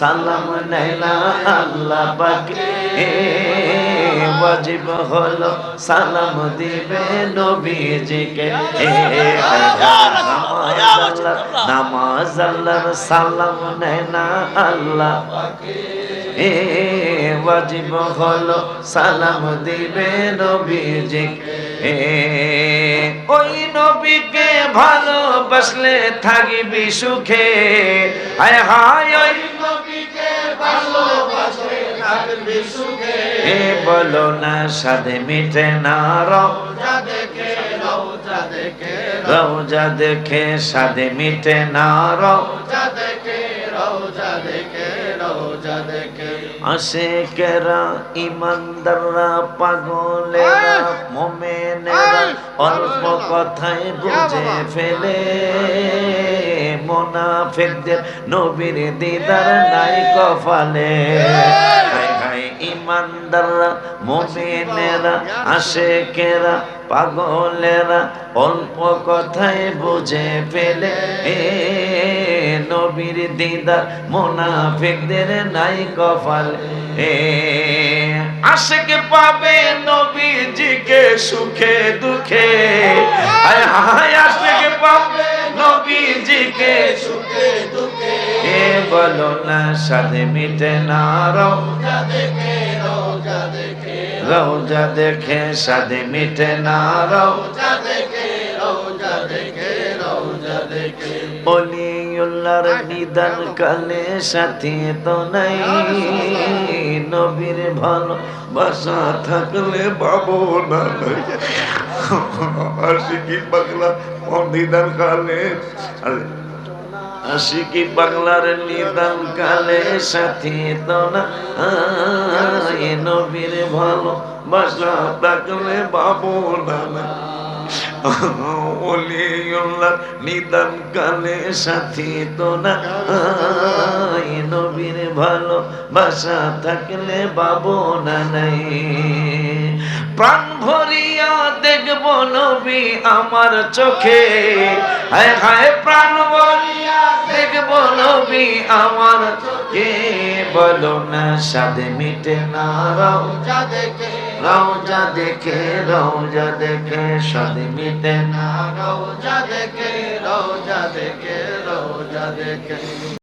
সালাম নেলা আল্লাহ পাকে। ওয়াজিব হলো, সালাম দিবে নবীজিকে। নামাজ আল্লাহ, নামাজ আল্লাহর সালাম নেলা আল্লাহ এ ওয়াজিব হলো সালাম দিবে নবীজিকে ওই নবীকে ভালোবাসলে থাকবি সুখে। হায় হায় ওই নবীকে ভালোবাসলে থাকবি সুখে। এ বলো না সাদে মিটে না রওজা দেখে রওজা দেখে রওজা দেখে সাদে মিটে না রওজা দেখে রওজা দেখে রওজা দেখে। আশেকেরা ইমানদাররা পাগলেরা মোমেনেরা অল্প কথায় বুঝে ফেলে। মোনাফেকদের নবীর দিদার নাই হায় ইমানদাররা মোমেনেরা আশেকেরা পাগলেরা অল্প কথায় বুঝে ফেলে। নবীর দিদার মোনাফেকদের নাই কপাল। এ আশেকে পাবে নবীজিকে সুখে দুঃখে। হায় হায় আশেকে পাবে নবীজিকে সুখে দুঃখে। এ বলো না সাথে মিটে না রওজা দেখে রওজা দেখে। রওজা দেখে সাথে মিটে না রওজা দেখে রওজা দেখে। অলিউল্লাহর নিদান কালে সাথী তো নাই। নবীর ভালো বাসা থাকলে বাবু না। আশিকি পাগলা নিদান কালে আশিকি বাংলার নিদান কালে সাথী তো না নবীর ভালো বাসা থাকলে বাবু না। ওলিউল্লাহ নিদান কালে সাথী না। নবীর ভালো বাসা থাকলে বাবু না নাই। প্রাণ ভরিয়া দেখব নবী আমার চোখে। হায় হায় প্রাণ ভরিয়া দেখব নবী আমার চোখে। বলো না সাদে মিটে না রওজা দেখে। রওজা দেখে রওজা দেখে সাদে মিটে না। রওজা দেখে রওজা দেখে রওজা দেখে।